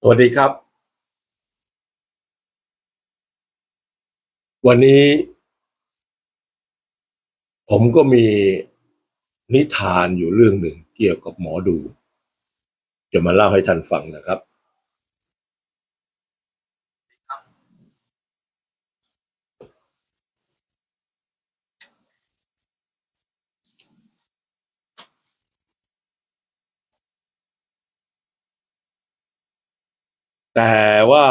สวัสดีครับ วันนี้ ผมก็มีนิทานอยู่เรื่องหนึ่งเกี่ยวกับหมอดู จะมาเล่าให้ท่านฟังนะครับ แต่ว่า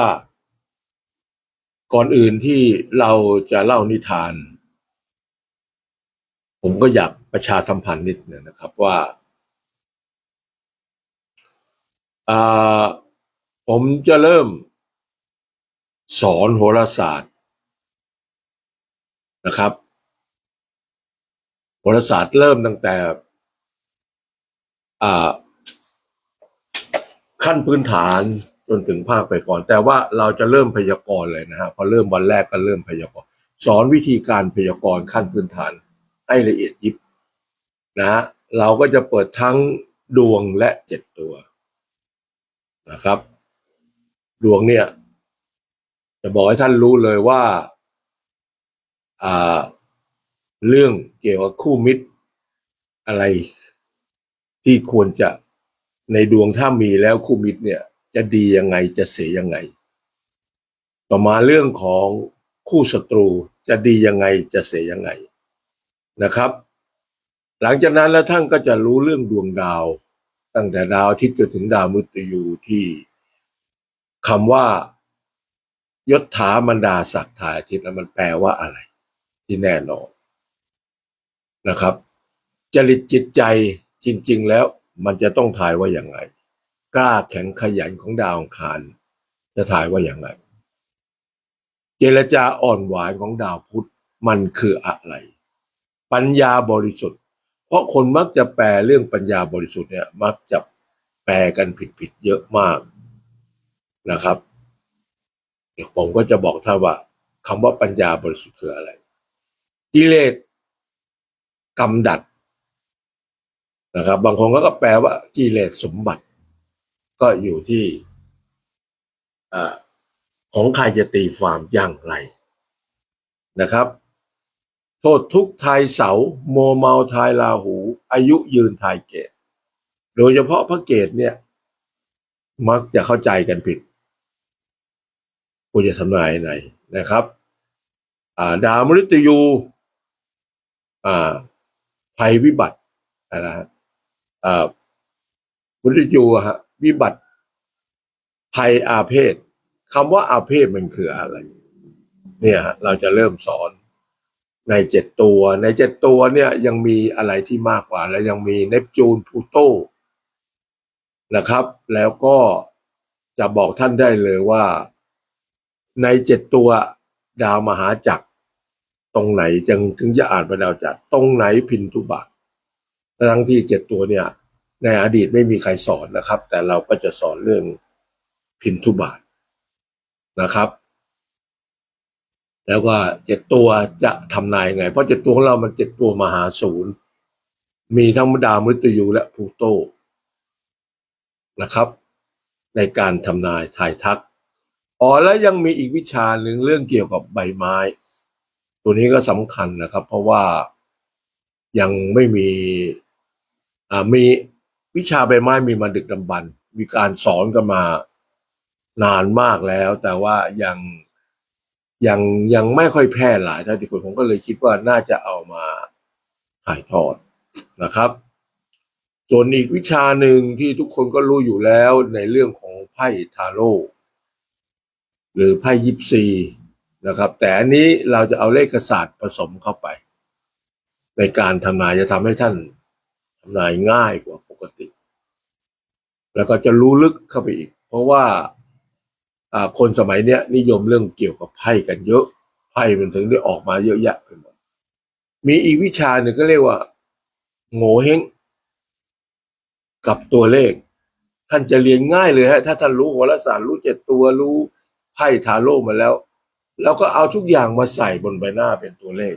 ก่อนอื่นที่เราจะเล่านิทาน ผมก็อยากประชาสัมพันธ์นิดหนึงนะครับว่าผมจะเริ่มสอนโหราศาสตร์นะครับโหราศาสตร์เริ่มตั้งแต่ขั้นพื้นฐาน จนถึงภาคไปก่อน แต่ว่าเราจะเริ่มพยากรณ์เลยนะฮะพอเริ่มวันแรกก็เริ่มพยากรณ์สอนวิธีการพยากรณ์ขั้นพื้นฐานให้ละเอียดยิบนะฮะเราก็จะเปิดทั้งดวงและเจ็ดตัวนะครับ ดวงเนี่ย จะบอกให้ท่านรู้เลยว่าอ่าเรื่องเกี่ยวกับคู่มิตร อะไรที่ควรจะในดวงถ้ามีแล้วคู่มิตรเนี่ย จะดียังไงจะเสียยังไง ต่อมาเรื่องของคู่ศัตรูจะดียังไงจะเสียยังไงนะครับ หลังจากนั้นแล้วท่านก็จะรู้เรื่องดวงดาว ตั้งแต่ดาวอาทิตย์จนถึงดาวมฤตยูที่คำว่ายศถามันดาศักดิ์ถ่ายทิตย์แล้วมันแปลว่าอะไร ที่แน่นอนนะครับ จริตจิตใจจริง ๆ แล้วมันจะต้องถ่ายว่าอย่างไร กล้าแข็งขยันของดาวอังคาร จะถ่ายว่าอย่างไร เจรจาอ่อนหวานของดาวพุธมันคืออะไร ปัญญาบริสุทธิ์ เพราะคนมักจะแปลเรื่องปัญญาบริสุทธิ์เนี่ยมักจะแปลกันผิดๆเยอะมากนะครับเดี๋ยวผมก็จะบอกท่านว่าคำว่าปัญญาบริสุทธิ์คืออะไรกิเลสกำดัดนะครับ บางคนก็แปลว่ากิเลสสมบัติ ก็อยู่ที่ของใครจะตีความอย่างไรนะครับ โทษทุกข์ทายเสาโมเมาทายลาหู อายุยืนทายเกต โดยเฉพาะพระเกตเนี่ย มักจะเข้าใจกันผิดกูจะทำนายไหนนะครับาดาวมฤตยูอ่าภัยวิบัตินะฮะอ่ามฤตยูฮะ วิบัติภัยอาเพศคำว่าอาเพศมันคืออะไร เนี่ยฮะเราจะเริ่มสอนในเจ็ดตัวในเจ็ดตัวเนี่ยยังมีอะไรที่มากกว่า และยังมีเนปจูนพูโตนะครับ แล้วก็จะบอกท่านได้เลยว่าในเจ็ดตัวดาวมหาจักร ตรงไหนจึงถึงจะอ่านเป็นดาวจักรตรงไหนพินทุบาททั้งที่เจ็ดตัวเนี่ย ในอดีตไม่มีใครสอนนะครับ แต่เราก็จะสอนเรื่องพินทุบาทนะครับ แล้วก็เจ็ดตัวจะทำนายไง เพราะเจ็ดตัวของเรามันเจ็ดตัวมหาศูนย์ มีทั้งดาวมฤตยูและพูโตนะครับ ในการทำนายทายทักอ๋อแล้วยังมีอีกวิชาหนึ่งเรื่องเกี่ยวกับใบไม้ ตัวนี้ก็สำคัญนะครับ เพราะว่ายังไม่มีอ่ามี วิชาใบไม้มีมาดึกดำบรรมีการสอนกันมานานมากแล้ว แต่ว่ายังยังยังไม่ค่อยแพร่หลายท่านที่ควรผมก็เลยคิดว่าน่าจะเอามาถ่ายทอดนะครับ ส่วนอีกวิชาหนึ่งที่ทุกคนก็รู้อยู่แล้วในเรื่องของไพ่ทาโร่หรือไพ่ยิปซีนะครับ แต่อันนี้เราจะเอาเลขศาสตร์ผสมเข้าไป ในการทำนายจะทำให้ท่านทำนายง่ายกว่า แล้วก็จะรู้ลึกเข้าไปอีก เพราะว่าคนสมัยเนี้ยนิยมเรื่องเกี่ยวกับไพ่กันเยอะไพ่มันถึงได้ออกมาเยอะแยะไปหมดมีอีกวิชาหนึ่งก็เรียกว่า โง่เฮงกับตัวเลข ท่านจะเรียนง่ายเลยฮะ ถ้าท่านรู้โหราศาสตร์รู้เจ็ดตัวรู้ไพ่ทาโร่มาแล้ว แล้วก็เอาทุกอย่างมาใส่บนใบหน้าเป็นตัวเลข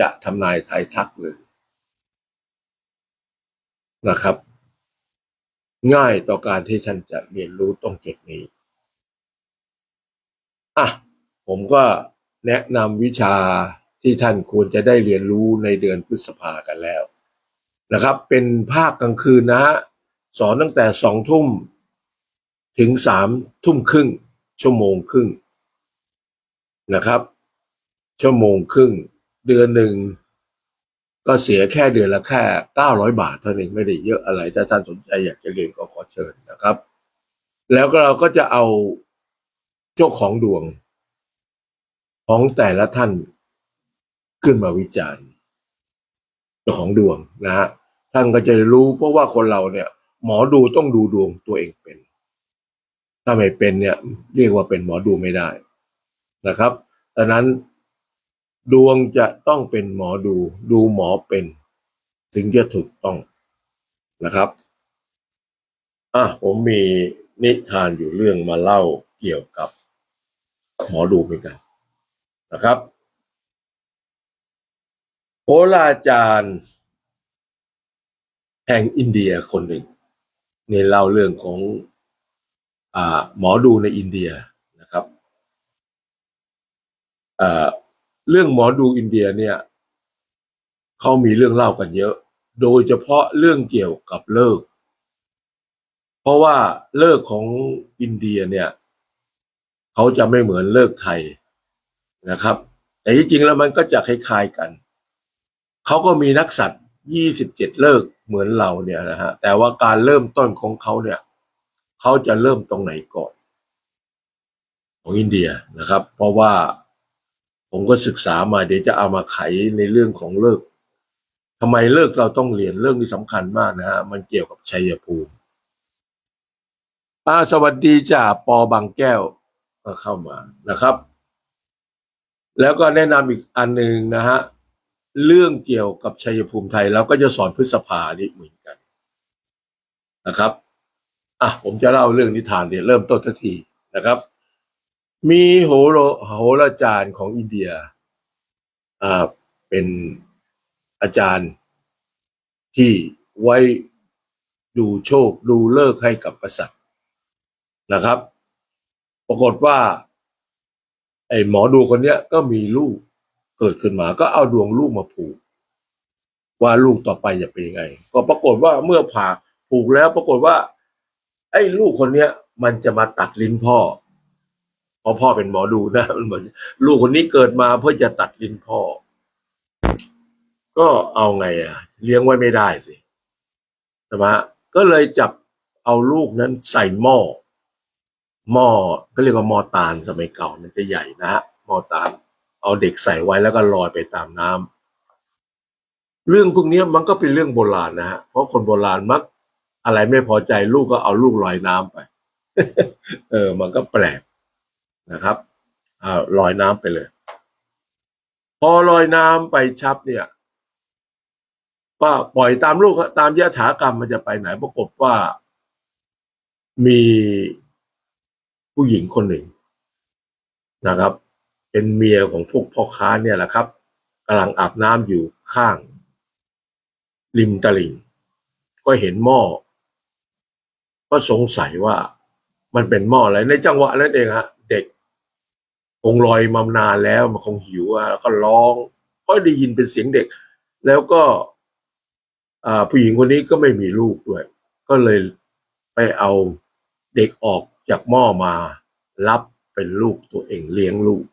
จะทำนายทายทักเลยนะครับ ง่ายต่อการที่ท่านจะเรียนรู้ตรงจุดนี้ อะ ผมก็แนะนำวิชาที่ท่านควรจะได้เรียนรู้ในเดือนพฤษภากันแล้ว นะครับ เป็นภาคกลางคืนนะฮะสอนตั้งแต่สองทุ่มถึงสามทุ่มครึ่ง ชั่วโมงครึ่งนะครับ ชั่วโมงครึ่ง เดือนหนึ่ง ก็เสียแค่เดือนละแค่เก้าร้อยบาทเท่านั้นไม่ได้เยอะอะไร ถ้าท่านสนใจอยากจะเรียนก็ขอเชิญนะครับ แล้วก็เราก็จะเอาเจ้าของดวง ของแต่ละท่านขึ้นมาวิจารณ์เจ้าของดวงนะฮะท่านก็จะรู้เพราะว่าคนเราเนี่ย หมอดูต้องดูดวงตัวเองเป็น ถ้าไม่เป็นเนี่ย เรียกว่าเป็นหมอดูไม่ได้นะครับดังนั้น ดวงจะต้องเป็นหมอดู ดูหมอเป็น ถึงจะถูกต้องนะครับอะผมมีนิทานอยู่เรื่องมาเล่าเกี่ยวกับหมอดูเหมือนกันนะครับโหราจารย์แห่งอินเดียคนหนึ่งในเล่าเรื่องของอ่าหมอดูในอินเดียนะครับอ่า เรื่องหมอดูอินเดียเนี่ยเขามีเรื่องเล่ากันเยอะ โดยเฉพาะเรื่องเกี่ยวกับเลิก เพราะว่าเลิกของอินเดียเนี่ยเขาจะไม่เหมือนเลิกไทยนะครับ แต่ที่จริงแล้วมันก็จะคล้ายๆกัน เขาก็มีนักสัตว์ยี่สิบเจ็ดเลิกเหมือนเราเนี่ยนะฮะ แต่ว่าการเริ่มต้นของเขาเนี่ยเขาจะเริ่มตรงไหนก่อน ของอินเดียนะครับ เพราะว่า ผมก็ศึกษามาเดี๋ยวจะเอามาไขในเรื่องของเลิกทำไมเลิกเราต้องเรียนเรื่องนี้สำคัญมากนะฮะมันเกี่ยวกับชัยภูมิอ่าสวัสดีจ้าปอบางแก้วก็เข้ามานะครับ แล้วก็แนะนำอีกอันหนึ่งนะฮะเรื่องเกี่ยวกับชัยภูมิไทยเราก็จะสอนพฤษภานี่เหมือนกันนะครับอะผมจะเล่าเรื่องนิทานเนี่ยเริ่มต้นทันทีนะครับ มีโหโรโหราจารย์ของอินเดียอ่าเป็นอาจารย์ที่ไว้ดูโชคดูเลิกให้กับกษัตริย์นะครับ ปรากฏว่า ไอ้หมอดูคนเนี้ยก็มีลูกเกิดขึ้นมา ก็เอาดวงลูกมาผูก ว่าลูกต่อไปจะเป็นยังไง ก็ปรากฏว่าเมื่อผ่าผูกแล้วปรากฏว่า ไอ้ลูกคนเนี้ย มันจะมาตัดลิ้นพ่อ เพราะพ่อเป็นหมอดูนะมันเหมือนลูกคนนี้เกิดมาเพื่อจะตัดลิ้นพ่อ ก็เอาไงอะเลี้ยงไว้ไม่ได้สิใช่ไหมก็เลยจับเอาลูกนั้นใส่หม้อหม้อก็เรียกว่าหม้อตาลสมัยเก่ามันจะใหญ่นะฮะหม้อตาล เอาเด็กใส่ไว้แล้วก็ลอยไปตามน้ำเรื่องพวกนี้มันก็เป็นเรื่องโบราณนะฮะเพราะคนโบราณมัก อะไรไม่พอใจลูกก็เอาลูกลอยน้ำไป เออ มันก็แปลก นะครับอ่าลอยน้ำไปเลย พอลอยน้ำไปชับเนี่ยก็ปล่อยตามลูกตามยถากรรมมันจะไปไหนปรากฏว่ามีผู้หญิงคนหนึ่งนะครับ เป็นเมียของพวกพ่อค้าเนี่ยแหละครับกำลังอาบน้ำอยู่ข้าง ริมตลิ่ง ก็เห็นหม้อ ก็สงสัยว่ามันเป็นหม้ออะไรในจังหวะนั้นเองฮะเคงลอยมานานแล้วมันคงหิวอะก็ร้องก็ได้ยินเป็นเสียงเด็ก แล้วก็ผู้หญิงคนนี้ก็ไม่มีลูกด้วย ก็เลยไปเอาเด็กออกจากหม้อมารับเป็นลูกตัวเองเลี้ยงลูก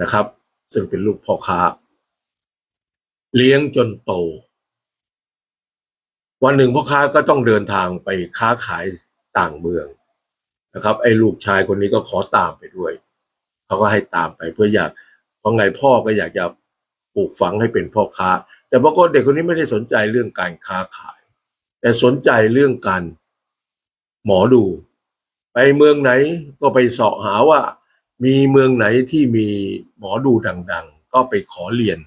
นะครับ ซึ่งเป็นลูกพ่อค้า เลี้ยงจนโต วันหนึ่งพ่อค้าก็ต้องเดินทางไปค้าขายต่างเมืองนะครับ ไอ้ลูกชายคนนี้ก็ขอตามไปด้วย เขาก็ให้ตามไปเพื่ออยากเพราะไงพ่อก็อยากจะปลูกฝังให้เป็นพ่อค้า แต่ปรากฏเด็กคนนี้ไม่ได้สนใจเรื่องการค้าขาย แต่สนใจเรื่องการหมอดู ไปเมืองไหนก็ไปเสาะหาว่า มีเมืองไหนที่มีหมอดูดัง ๆ ก็ไปขอเรียน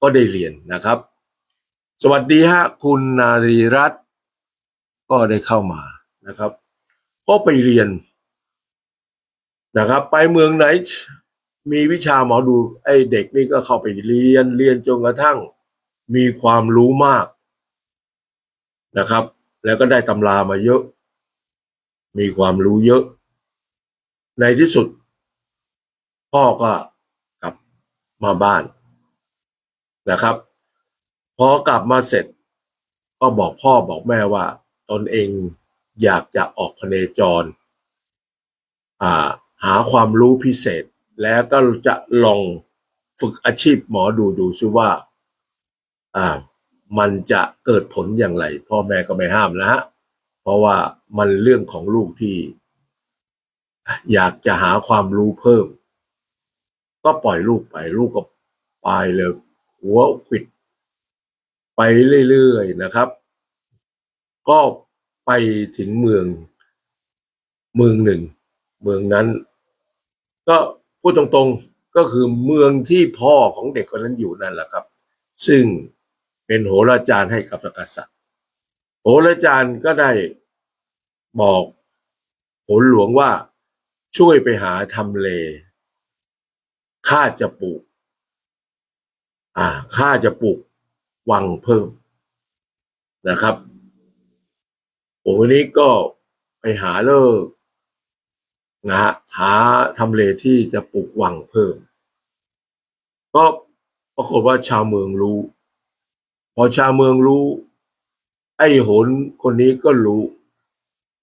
ก็ได้เรียนนะครับ สวัสดีฮะคุณนารีรัตน์ก็ได้เข้ามานะครับ ก็ไปเรียน นะครับ ไปเมืองไหน มีวิชาหมอดูไอ้เด็กนี่ก็เข้าไปเรียนเรียนจนกระทั่งมีความรู้มากนะครับ แล้วก็ได้ตำรามาเยอะ มีความรู้เยอะ ในที่สุด พ่อก็กลับมาบ้านนะครับ พอกลับมาเสร็จ ก็บอกพ่อบอกแม่ว่า ตนเองอยากจะออกพเนจร อ่า หาความรู้พิเศษ แล้วก็จะลองฝึกอาชีพหมอดูดูซิว่า อ่า มันจะเกิดผลอย่างไร พ่อแม่ก็ไม่ห้ามนะฮะ เพราะว่ามันเรื่องของลูกที่ อยากจะหาความรู้เพิ่ม ก็ปล่อยลูกไปลูกก็ไปเลย หัวขิด ไปเรื่อยๆนะครับ ก็ไปถึงเมือง เมืองหนึ่ง เมืองนั้น ก็พูดตรงๆก็คือเมืองที่พ่อของเด็กคนนั้นอยู่นั่นแหละครับ ซึ่งเป็นโหราจารย์ให้กับกษัตริย์ โหราจารย์ก็ได้บอกโหนหลวงว่าช่วยไปหาทำเลข้าจะปลูก อ่าข้าจะปลูกวังเพิ่มนะครับโอ้วันนี้ก็ไปหาเลิก นะฮะหาทำเลที่จะปลูกวังเพิ่ม ก็ปรากฏว่าชาวเมืองรู้ พอชาวเมืองรู้ ไอ้โหนคนนี้ก็รู้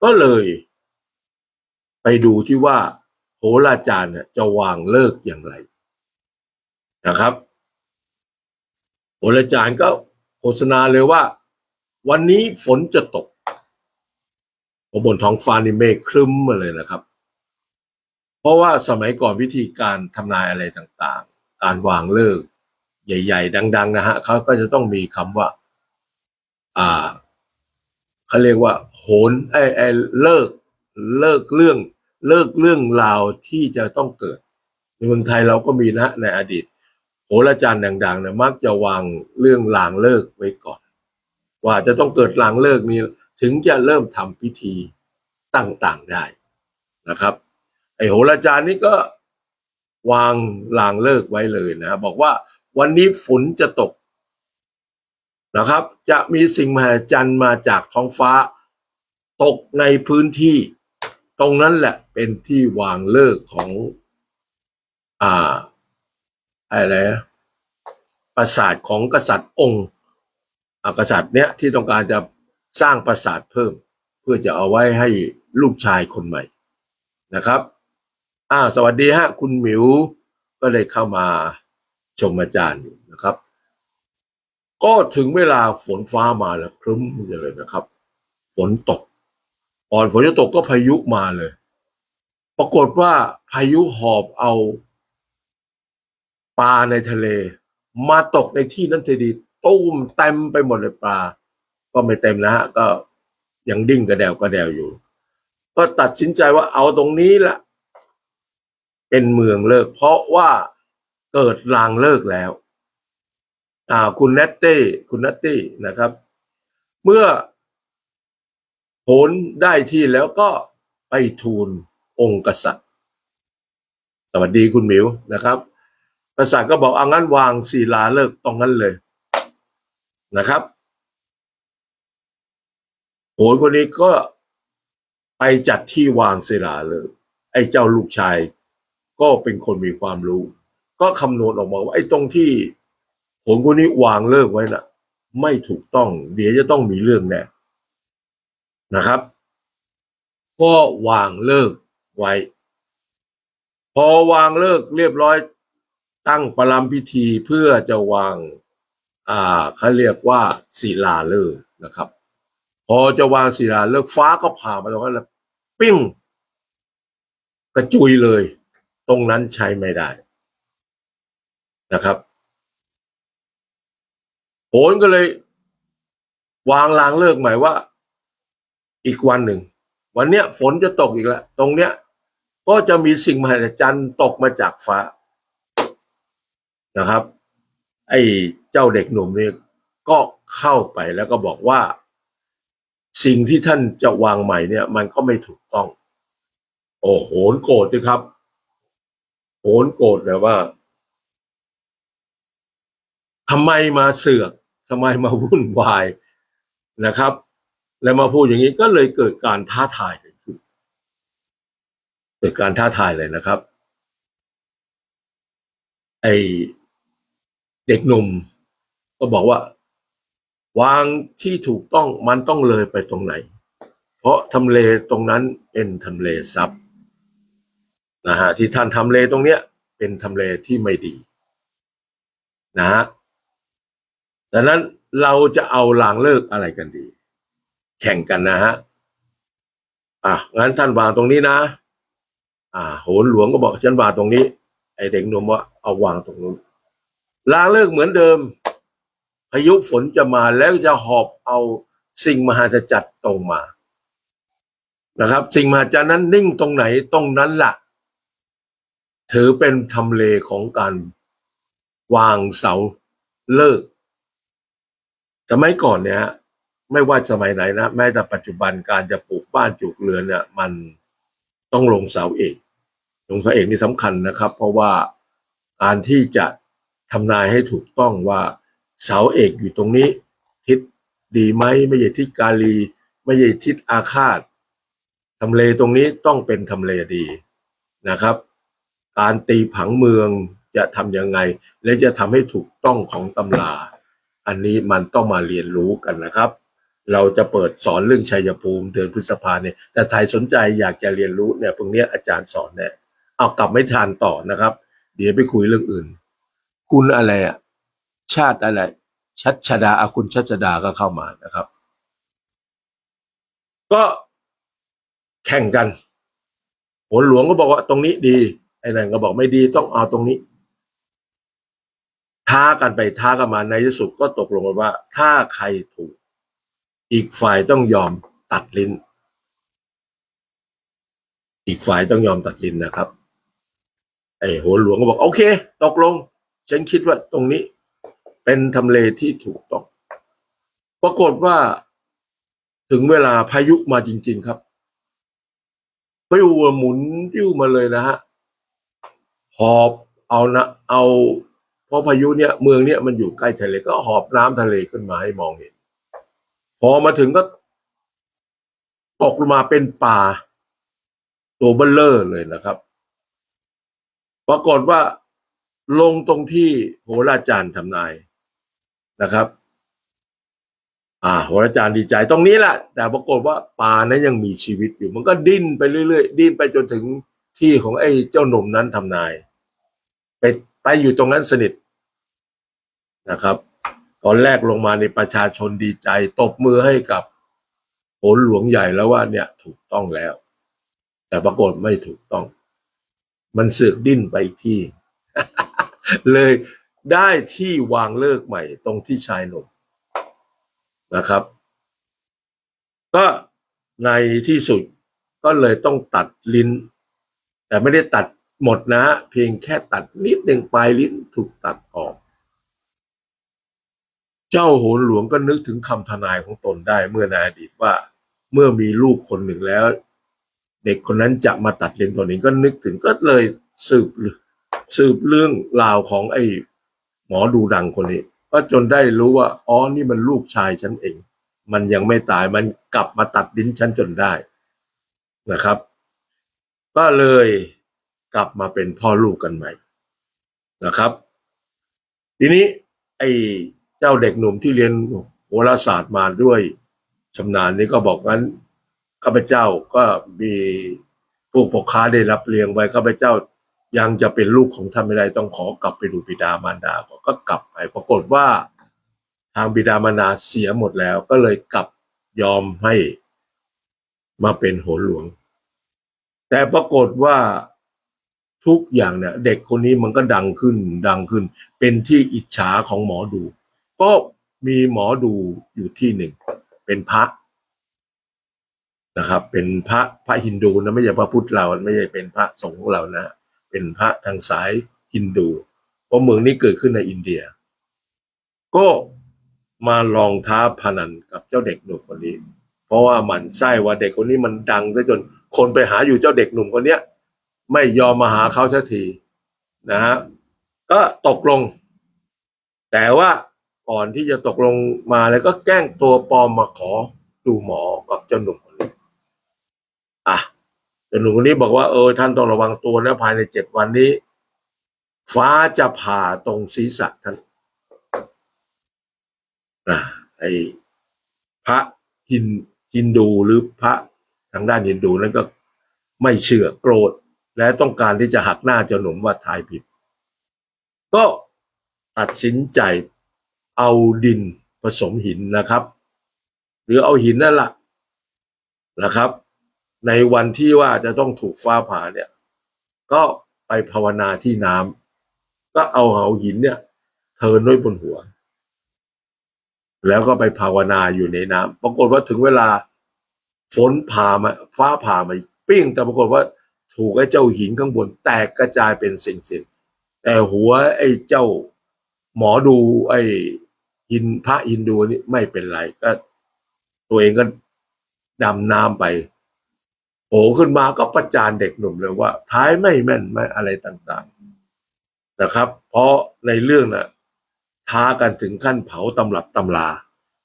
ก็เลย ไปดูที่ว่า โหราจารย์เนี่ยจะวางเลิกอย่างไรนะครับโหราจารย์ก็โฆษณาเลยว่า วันนี้ฝนจะตกบนท้องฟ้านี่เมฆครึ้มมาเลยนะครับ เพราะว่าสมัยก่อนวิธีการทำนายอะไรต่างๆ การวางเลิกใหญ่ ๆ ดัง ๆ นะฮะเขาก็จะต้องมีคำว่า อ่าเขาเรียกว่า โหนไอ้ไอ้เลิกเลิกเรื่อง เลิกเรื่องราวที่จะต้องเกิด ในเมืองไทยเราก็มีนะในอดีตโหราจารย์ดังๆเนี่ยมักจะวางเรื่องลางเลิกไว้ก่อน ว่าจะต้องเกิดลางเลิกนี้ถึงจะเริ่มทำพิธีต่างๆได้นะครับ โหราจารย์นี่ก็วางลางเลิกไว้เลยนะบอกว่าวันนี้ฝนจะตกนะครับ จะมีสิ่งมหัศจรรย์มาจากท้องฟ้า ตกในพื้นที่ ตรงนั้นแหละเป็นที่วางเลิกของ อ่าอะไรนะปราสาทของกษัตริย์องค์กษัตริย์เนี้ยที่ต้องการจะสร้างปราสาทเพิ่ม เพื่อจะเอาไว้ให้ลูกชายคนใหม่นะครับ อ่า สวัสดีฮะ คุณหมิว ก็เลยเข้ามาชมอาจารย์อยู่นะครับ ก็ถึงเวลาฝนฟ้ามาแล้วครึ้มเลยนะครับ ฝนตกก่อนฝนจะตกก็พายุมาเลย ปรากฏว่าพายุหอบเอาปลาในทะเล มาตกในที่นั้นทีดีตุ้มเต็มไปหมดเลยปลา ก็ไม่เต็มนะฮะก็ยังดิ้งกระเดวกระเดวอยู่ ก็ตัดสินใจว่าเอาตรงนี้ละ เป็นเมืองเลิก เพราะว่าเกิดลางเลิกแล้วอ่าคุณเนตตี้คุณเนตตี้นะครับ เมื่อผลได้ที่แล้วก็ไปทูลองค์กษัตริย์ สวัสดีคุณหมิวนะครับ กษัตริย์ก็บอกเอางั้นวางศิลาเลิกตรงนั้นเลยนะครับโหนคนนี้ก็ไปจัดที่วางศิลาเลิกษ์ไอ้เจ้าลูกชาย ก็เป็นคนมีความรู้ ก็คำนวณออกมาว่าไอ้ตรงที่โหนคนนี้วางเลิกไว้น่ะ ไม่ถูกต้อง เดี๋ยวจะต้องมีเรื่องแน่นะครับ ก็วางเลิกไว้ พอวางเลิกเรียบร้อยตั้งประลำพิธีเพื่อจะวาง อ่าเขาเรียกว่าศิลาฤกษ์นะครับ พอจะวางศิลาฤกษ์ฟ้าก็ผ่ามาตรงนั้นแล้วปิ้งกระจุยเลย ตรงนั้นใช้ไม่ได้นะครับโหนก็เลย วางลางเลิกหม่ว่า อีกวันหนึ่ง วันเนี้ยฝนจะตกอีกแล้ว ตรงเนี้ย ก็จะมีสิ่งมหัศจรรย์ตกมาจากฟ้านะครับ ไอ้เจ้าเด็กหนุ่มนี่ก็เข้าไปแล้วก็บอกว่า สิ่งที่ท่านจะวางใหม่เนี่ย มันก็ไม่ถูกต้อง โอ้โหนโกรธเลยครับ โหนโกรธเลยว่าทำไมมาเสือกทำไมมาวุ่นวายนะครับ แล้วมาพูดอย่างนี้ก็เลยเกิดการท้าทายกันขึ้นเกิดการท้าทายเลยนะครับ ไอเด็กหนุ่ม ก็บอกว่า วางที่ถูกต้องมันต้องเลยไปตรงไหน เพราะทำเลตรงนั้นเป็นทำเลทรัพย์ นะฮะที่ท่านทำเลตรงเนี้ย เป็นทำเลที่ไม่ดีนะฮะดังนั้นเราจะเอาลางเลิกอะไรกันดี แข่งกันนะฮะอะงั้นท่านวางตรงนี้นะ อ่า โหนหลวงก็บอกฉันวางตรงนี้ ไอเด็กหนุ่มว่าเอาวางตรงนู้นลางเลิกเหมือนเดิม พายุฝนจะมาแล้วจะหอบเอาสิ่งมหัศจรรย์ตรงมานะครับ สิ่งมหัศจรรย์นั้นนิ่งตรงไหนตรงนั้นล่ะ ถือเป็นทำเลของการวางเสาเลิกสมัยก่อนเนี่ยไม่ว่าสมัยไหนนะแม้แต่ปัจจุบันการจะปลูกบ้านจูกเรือนเนี่ย มันต้องลงเสาเอกลงเสาเอกนี่สำคัญนะครับ เพราะว่าการที่จะทำนายให้ถูกต้องว่าเสาเอกอยู่ตรงนี้ ทิศดีไหมไม่ใช่ทิศกาลี ไม่ใช่ทิศอาฆาตทำเลตรงนี้ต้องเป็นทำเลดีนะครับ การตีผังเมืองจะทำยังไง และจะทำให้ถูกต้องของตำรา อันนี้มันต้องมาเรียนรู้กันนะครับ เราจะเปิดสอนเรื่องชัยภูมิเดือนพฤษภาเนี่ยแต่ใครสนใจอยากจะเรียนรู้เนี่ยพวกเนี้ยอาจารย์สอนเนี่ยเอากลับไม่ทานต่อนะครับ เดี๋ยวไปคุยเรื่องอื่น คุณอะไรอะชาติอะไร ชัดชดาอาคุณชัดชดาก็เข้ามานะครับ ก็แข่งกันผลหลวงก็บอกว่าตรงนี้ดี ไอ้นั่นก็บอกไม่ดีต้องเอาตรงนี้ ท้ากันไปท้ากันมาในที่สุดก็ตกลงกันว่า ถ้าใครถูก อีกฝ่ายต้องยอมตัดลิ้น อีกฝ่ายต้องยอมตัดลิ้นนะครับ ไอ้โหนหลวงก็บอกโอเค ตกลง ฉันคิดว่าตรงนี้ เป็นทำเลที่ถูกต้องปรากฏว่าถึงเวลาพายุมาจริง ๆ ครับพายุหมุนติ้วมาเลยนะฮะ หอบเอานะเอาเพราะพายุเนี่ยเมืองเนี่ยมันอยู่ใกล้ทะเลก็หอบน้ำทะเลขึ้นมาให้มองเห็น พอมาถึงก็ตกลงมาเป็นป่า ตัวเบลเลอร์เลยนะครับ ปรากฏว่าลงตรงที่โหราจารย์ทำนายนะครับ อ่าโหราจารย์ดีใจตรงนี้แหละแต่ปรากฏว่าป่านั้นยังมีชีวิตอยู่ มันก็ดิ้นไปเรื่อยๆดิ้นไปจนถึง ที่ของไอ้เจ้าหนุ่มนั้นทำนาย ไปไปอยู่ตรงนั้นสนิทนะครับ ตอนแรกลงมาในประชาชนดีใจ ตบมือให้กับโหนหลวงใหญ่แล้วว่าเนี่ยถูกต้องแล้ว แต่ปรากฏไม่ถูกต้อง มันเสือกดิ้นไปที่ เลยได้ที่วางเลิกใหม่ ตรงที่ชายหนุ่มนะครับ ก็ในที่สุดก็เลยต้องตัดลิ้น แต่ไม่ได้ตัดหมดนะเพียงแค่ตัดนิดหนึ่งปลายลิ้นถูกตัดออก เจ้าโหนหลวงก็นึกถึงคำทนายของตนได้เมื่อในอดีตว่า เมื่อมีลูกคนหนึ่งแล้ว เด็กคนนั้นจะมาตัดเลนตัวนี้ก็นึกถึงก็เลยสืบสืบเรื่องราวของไอ้หมอดูดังคนนี้ ก็จนได้รู้ว่าอ๋อนี่มันลูกชายฉันเอง มันยังไม่ตายมันกลับมาตัดลิ้นฉันจนได้นะครับ ก็เลยกลับมาเป็นพ่อลูกกันใหม่นะครับ ทีนี้ไอ้เจ้าเด็กหนุ่มที่เรียนโหราศาสตร์มาด้วยชำนาญนี่ก็บอกงั้นข้าพเจ้าก็มีพวกพ่อค้าได้รับเลี้ยงไว้ข้าพเจ้ายังจะเป็นลูกของท่านไม่ได้ต้องขอกลับไปดูบิดามารดาก็กลับไปปรากฏว่าทางบิดามารดาเสียหมดแล้ว ก็เลยกลับยอมให้มาเป็นโหนหลวง แต่ปรากฏว่าทุกอย่างเนี่ย เด็กคนนี้มันก็ดังขึ้น ดังขึ้น เป็นที่อิจฉาของหมอดู ก็มีหมอดูอยู่ที่หนึ่ง เป็นพระนะครับ เป็นพระพระฮินดูนะไม่ใช่พระพุทธเราไม่ใช่เป็นพระสงฆ์ของเรานะเป็นพระทางสายฮินดูเพราะเมืองนี้เกิดขึ้นในอินเดีย ก็มาลองท้าพนันกับเจ้าเด็กหนุ่มคนนี้ เพราะว่าหมันไส้ว่าเด็กคนนี้มันดังซะจน คนไปหาอยู่เจ้าเด็กหนุ่มคนเนี้ย ไม่ยอมมาหาเขาสักทีนะฮะก็ตกลง แต่ว่าก่อนที่จะตกลงมาแล้วก็แกล้งตัวปลอมมาขอดูหมอกับเจ้าหนุ่มคนนี้อะเจ้าหนุ่มคนนี้บอกว่าเออท่านต้องระวังตัวนะภายในเจ็ดวันนี้ ฟ้าจะผ่าตรงศีรษะท่านอะไอพระฮินฮินดูหรือพระ ทางด้านฮินดูนั้นก็ไม่เชื่อโกรธ และต้องการที่จะหักหน้าเจ้าหนุ่มว่าทายผิด ก็ตัดสินใจเอาดินผสมหินนะครับ หรือเอาหินนั่นแหละนะครับ ในวันที่ว่าจะต้องถูกฟ้าผ่าเนี่ย ก็ไปภาวนาที่น้ำก็เอาเอาหินเนี่ยเทินไว้บนหัว แล้วก็ไปภาวนาอยู่ในน้ำปรากฏว่าถึงเวลา ฝนผ่ามาฟ้าผ่ามาปิ้งแต่ปรากฏว่าถูกไอ้เจ้าหินข้างบน แตกกระจายเป็นสิ่งๆแต่หัวไอ้เจ้าหมอดูไอ้หินพระฮินดูนี่ไม่เป็นไรก็ ตัวเองก็ดำน้ำไปโผล่ขึ้นมาก็ประจานเด็กหนุ่มเลยว่า ท้ายไม่แม่นไม่อะไรต่างๆนะครับ เพราะในเรื่องน่ะท้ากันถึงขั้นเผาตำรับตำรา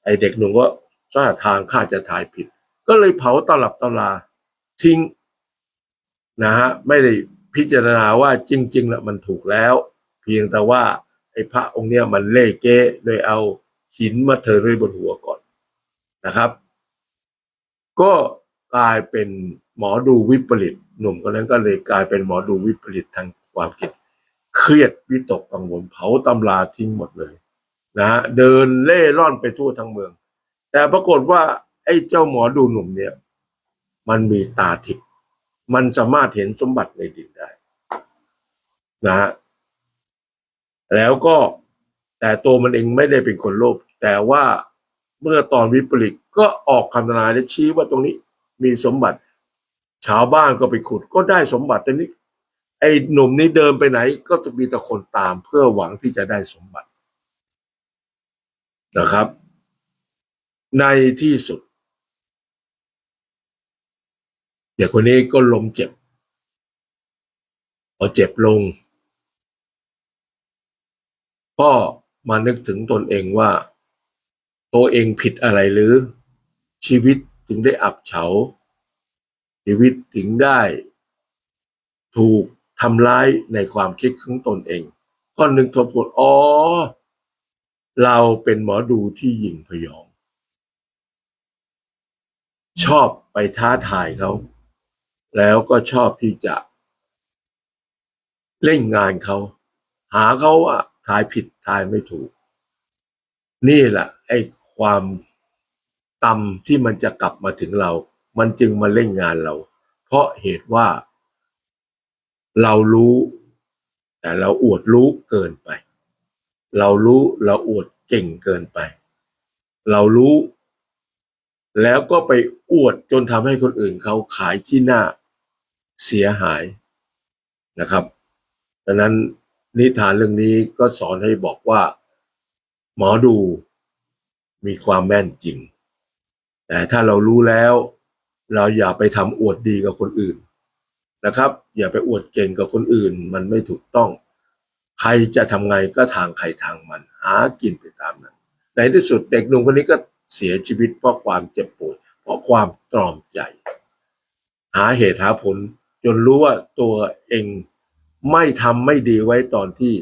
ไอ้เด็กหนุ่มก็ท่าทางข้าจะทายผิด ก็เลยเผาตำรับตำราทิ้งนะฮะไม่ได้พิจารณาว่าจริงๆแล้วมันถูกแล้ว เพียงแต่ว่าไอ้พระองค์เนี้ยมันเล่เก้โดยเอาหินมาเทไว้บนหัวก่อนนะครับ ก็กลายเป็นหมอดูวิปริตหนุ่มคนนั้นก็เลยกลายเป็นหมอดูวิปริตทางความคิดเครียดวิตกกังวลเผาตำราทิ้งหมดเลยนะฮะเดินเล่ร่อนไปทั่วทั้งเมือง แต่ปรากฏว่า ไอ้เจ้าหมอดูหนุ่มเนี่ย มันมีตาทิพย์มันสามารถเห็นสมบัติในดินได้นะฮะแล้วก็แต่ตัวมันเองไม่ได้เป็นคนโลภแต่ว่าเมื่อตอนวิปริตก็ออกคำทำนายและชี้ว่าตรงนี้มีสมบัติ ชาวบ้านก็ไปขุดก็ได้สมบัติแต่นี้ไอ้หนุ่มนี้เดินไปไหน ก็จะมีแต่คนตามเพื่อหวังที่จะได้สมบัตินะครับ ในที่สุด เด็กคนนี้ก็ล้มเจ็บพอเจ็บลง ก็มานึกถึงตนเองว่า ตัวเองผิดอะไรหรือ ชีวิตถึงได้อับเฉา ชีวิตถึงได้ ถูกทำร้ายในความคิดของตนเอง ก็นึกทบทวนอ๋อ เราเป็นหมอดูที่หยิงพยอง ชอบไปท้าทายเขา แล้วก็ชอบที่จะ เล่นงานเขา หาเขาว่าทายผิดทายไม่ถูก นี่แหละไอ้ความต่ำที่มันจะกลับมาถึงเรา มันจึงมาเล่นงานเรา เพราะเหตุว่า เรารู้ แต่เราอวดรู้เกินไป เรารู้เราอวดเก่งเกินไป เรารู้ แล้วก็ไปอวดจนทำให้คนอื่นเขาขายที่หน้า เสียหายนะครับดังนั้นนิทานเรื่องนี้ก็สอนให้บอกว่า หมอดูมีความแม่นจริง แต่ถ้าเรารู้แล้ว เราอย่าไปทำอวดดีกับคนอื่นนะครับ อย่าไปอวดเก่งกับคนอื่น มันไม่ถูกต้อง ใครจะทำไงก็ทางใครทางมัน หากินไปตามนั้น ในที่สุดเด็กหนุ่มคนนี้ก็เสียชีวิตเพราะความเจ็บปวดเพราะความตรอมใจ หาเหตุหาผล จนรู้ว่าตัวเองไม่ทำไม่ดีไว้ตอนที่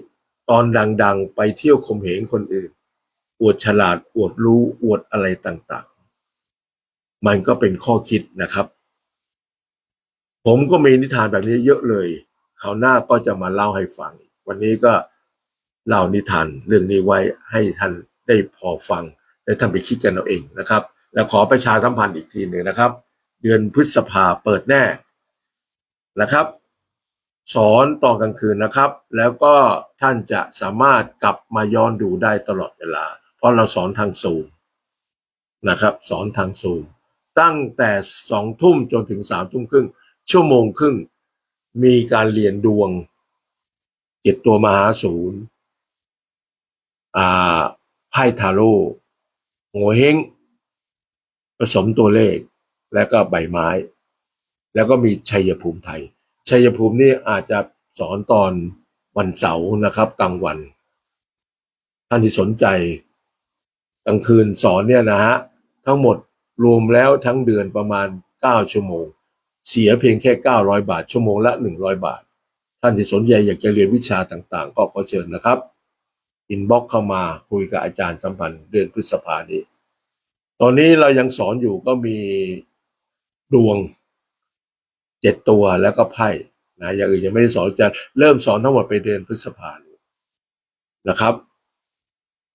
ตอนดังๆ ไปเที่ยวข่มเหงคนอื่น อวดฉลาด อวดรู้ อวดอะไรต่างๆ มันก็เป็นข้อคิดนะครับ ผมก็มีนิทานแบบนี้เยอะเลยคราวหน้าก็จะมาเล่าให้ฟัง วันนี้ก็เล่านิทานเรื่องนี้ไว้ให้ท่านได้พอฟังและท่านไปคิดกันเอาเองนะครับ แล้วขอประชาสัมพันธ์อีกทีหนึ่งนะครับ เดือนพฤษภาเปิดแน่ นะครับ สอนตอนกลางคืนนะครับ แล้วก็ท่านจะสามารถกลับมาย้อนดูได้ตลอดเวลา เพราะเราสอนทางซูมนะครับ สอนทางซูมตั้งแต่สองทุ่มจนถึงสามทุ่มครึ่ง ชั่วโมงครึ่ง มีการเรียนดวงเจ็ดตัวมหาศูนย์อ่าไพ่ทาโร่โงเฮงผสมตัวเลขแล้วก็ใบไม้ แล้วก็มีชัยภูมิไทย ชัยภูมินี่อาจจะสอนตอนวันเสาร์นะครับกลางวัน ท่านที่สนใจกลางคืนสอนเนี่ยนะฮะทั้งหมดรวมแล้วทั้งเดือนประมาณ 9 ชั่วโมง เสียเพียงแค่ 900 บาท ชั่วโมงละ 100 บาท ท่านที่สนใจอยากจะเรียนวิชาต่างๆ ก็ขอเชิญนะครับ อินบ็อกเข้ามาคุยกับอาจารย์สัมพันธ์เดือนพฤษภานี้ ตอนนี้เรายังสอนอยู่ก็มีดวง เจ็ดตัวแล้วก็ไพ่นะอย่างอื่นยังไม่ได้สอนจะเริ่มสอนทั้งหมดไปเดือนพฤษภานี้นะครับ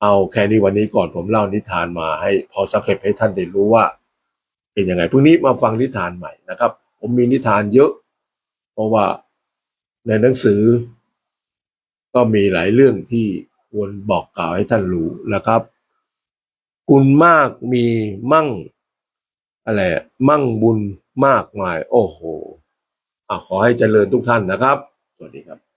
เอาแค่นี้วันนี้ก่อนผมเล่านิทานมาให้พอสักเก็บให้ท่านได้รู้ว่า เป็นยังไงพรุ่งนี้มาฟังนิทานใหม่นะครับ ผมมีนิทานเยอะ เพราะว่าในหนังสือ ก็มีหลายเรื่องที่ควรบอกกล่าวให้ท่านรู้นะครับ คุณมากมีมั่งอะไรมั่งบุญ มากมาย โอ้โหอขอให้เจริญทุกท่านนะครับ สวัสดีครับ